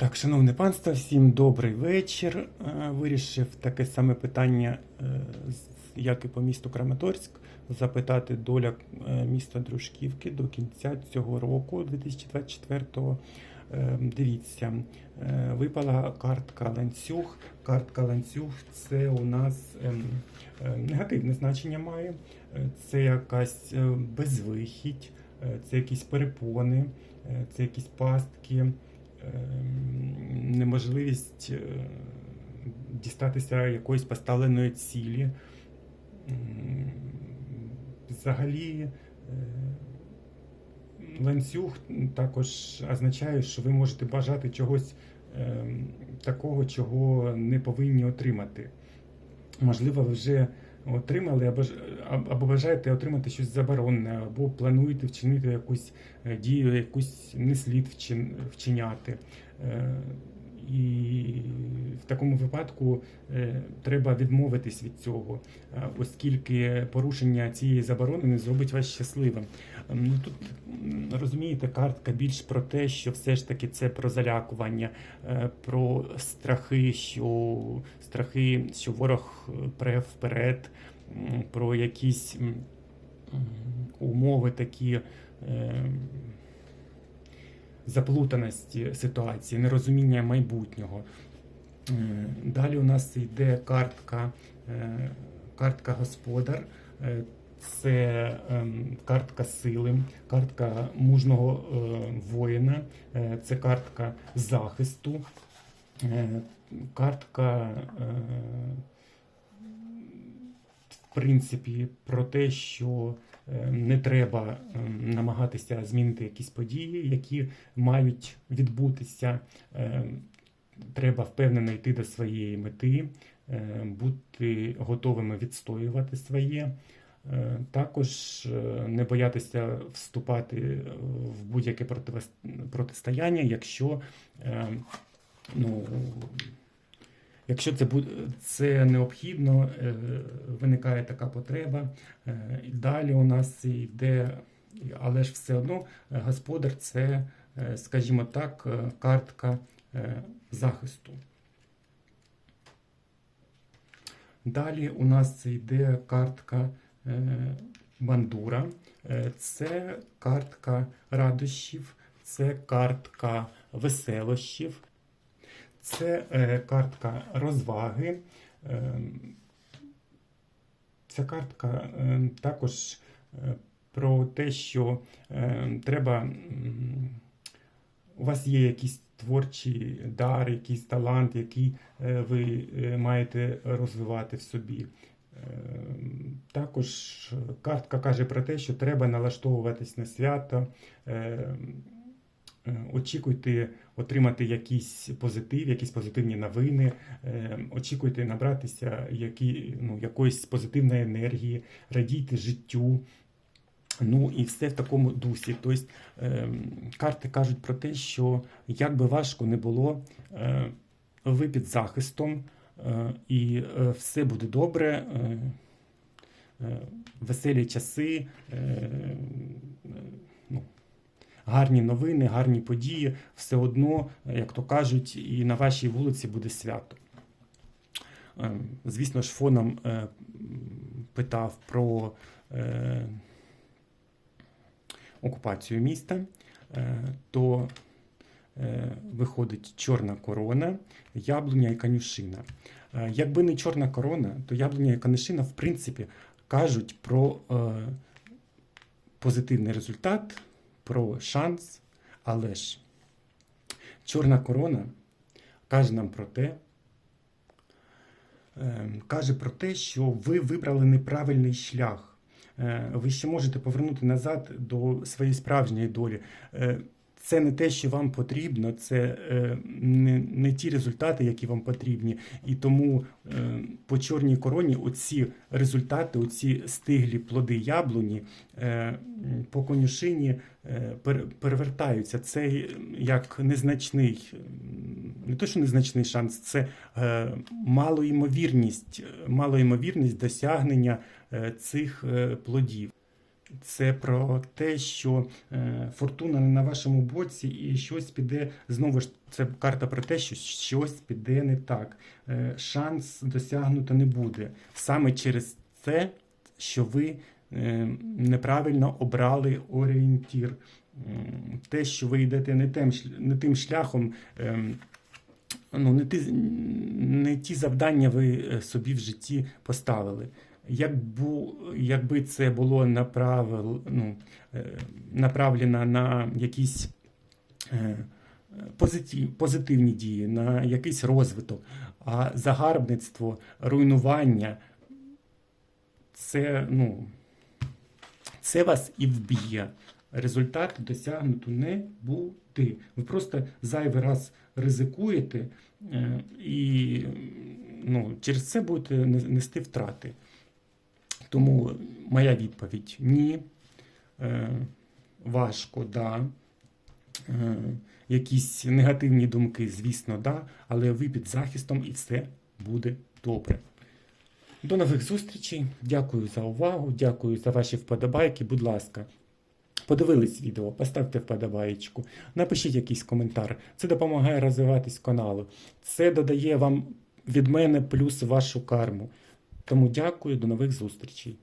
Так, шановне панство, всім добрий вечір. Е, Вирішив таке саме питання, е, як і по місту Краматорськ, запитати доля е, міста Дружківки до кінця цього року, 2024-го. Е, Дивіться, випала картка ланцюг. Картка ланцюг це у нас ем, негативне значення має. Це якась безвихідь, це якісь перепони, це якісь пастки ем, неможливість е, дістатися якоїсь поставленої цілі. Взагалі, е, ланцюг також означає, що ви можете бажати чогось ем, такого, чого не повинні отримати. Можливо, ви вже отримали або, ж- або бажаєте отримати щось заборонене, або плануєте вчинити якусь е, дію, якусь не слід вчин- вчиняти. Е, І в такому випадку е, треба відмовитись від цього, оскільки порушення цієї заборони не зробить вас щасливим. Ем, Ну тут розумієте, картка більш про те, що все ж таки це про залякування, е, про страхи, що страхи, що ворог е, пре вперед, про якісь умови такі. е, Заплутаності ситуації, нерозуміння майбутнього. Далі у нас йде картка, картка господар. Це ем, картка сили, картка мужного е, воїна, е, це картка захисту, е, картка, в принципі, про те, що не треба ем, намагатися змінити якісь події, які мають відбутися. Треба впевнено йти до своєї мети, бути готовими відстоювати своє. Е, Також е, не боятися вступати в будь-яке протистояння, якщо, е, ну, якщо це, це необхідно, виникає така потреба. Далі у нас йде, але ж все одно господар це, скажімо так, картка захисту. Далі у нас йде картка бандура. Е, Це картка радощів, це картка веселощів, це е, картка розваги. Е, Ця картка е, також е, про те, що е, треба. У вас є якийсь творчий дар, якийсь талант, який е, ви е, маєте розвивати в собі. Е, Також картка каже про те, що треба налаштовуватись на свято. е, е, Очікуйте отримати якийсь позитив, якісь позитивні новини, е, очікуйте набратися які, ну, якоїсь позитивної енергії, радійте життю. Ну і все в такому дусі. Тобто карти кажуть про те, що як би важко не було, е, ви під захистом, і е, все буде добре. Е, е, веселі часи, е, е, ну, гарні новини, гарні події, все одно, як то кажуть, і на вашій вулиці буде свято. Е, Звісно ж, фоном е, питав про е, окупацію міста, е, то е, виходить чорна корона, яблуня і конюшина. Е, Якби не чорна корона, то яблуня і конюшина, в принципі, кажуть про е, позитивний результат, про шанс, але ж чорна корона каже нам про те, е, каже про те, що ви вибрали неправильний шлях. Е, Ви ще можете повернути назад до своєї справжньої долі. Це не те, що вам потрібно, це е, не, не ті результати, які вам потрібні. І тому е, по чорній короні оці результати, оці стиглі плоди яблуні е, по конюшині пер- перевертаються. Це як незначний, не то, що незначний шанс, це малоймовірність, малоймовірність досягнення цих плодів. Це про те, що е, фортуна не на вашому боці, і щось піде знову ж. Це карта про те, що щось піде не так. Е, шанс досягнуто не буде. Саме через це, що ви е, неправильно обрали орієнтір. Те, що ви йдете не тим, не тим шляхом, ну, не, ті, не ті завдання ви собі в житті поставили. Якби це було направил, ну, е, направлено на якісь е, позитив, позитивні дії, на якийсь розвиток, а загарбництво, руйнування це, ну, це вас і вб'є. Результат досягнуто не буде. Ви просто зайвий раз ризикуєте е, і ну, через це будете нести втрати. Тому моя відповідь ні. Е, важко, да. Е, якісь негативні думки, звісно, да, але ви під захистом і все буде добре. До нових зустрічей. Дякую за увагу, дякую за ваші вподобайки. Будь ласка, подивились відео, поставте вподобаєчку, напишіть якийсь коментар. Це допомагає розвиватись каналу. Це додає вам від мене плюс вашу карму. Тому дякую, до нових зустрічей.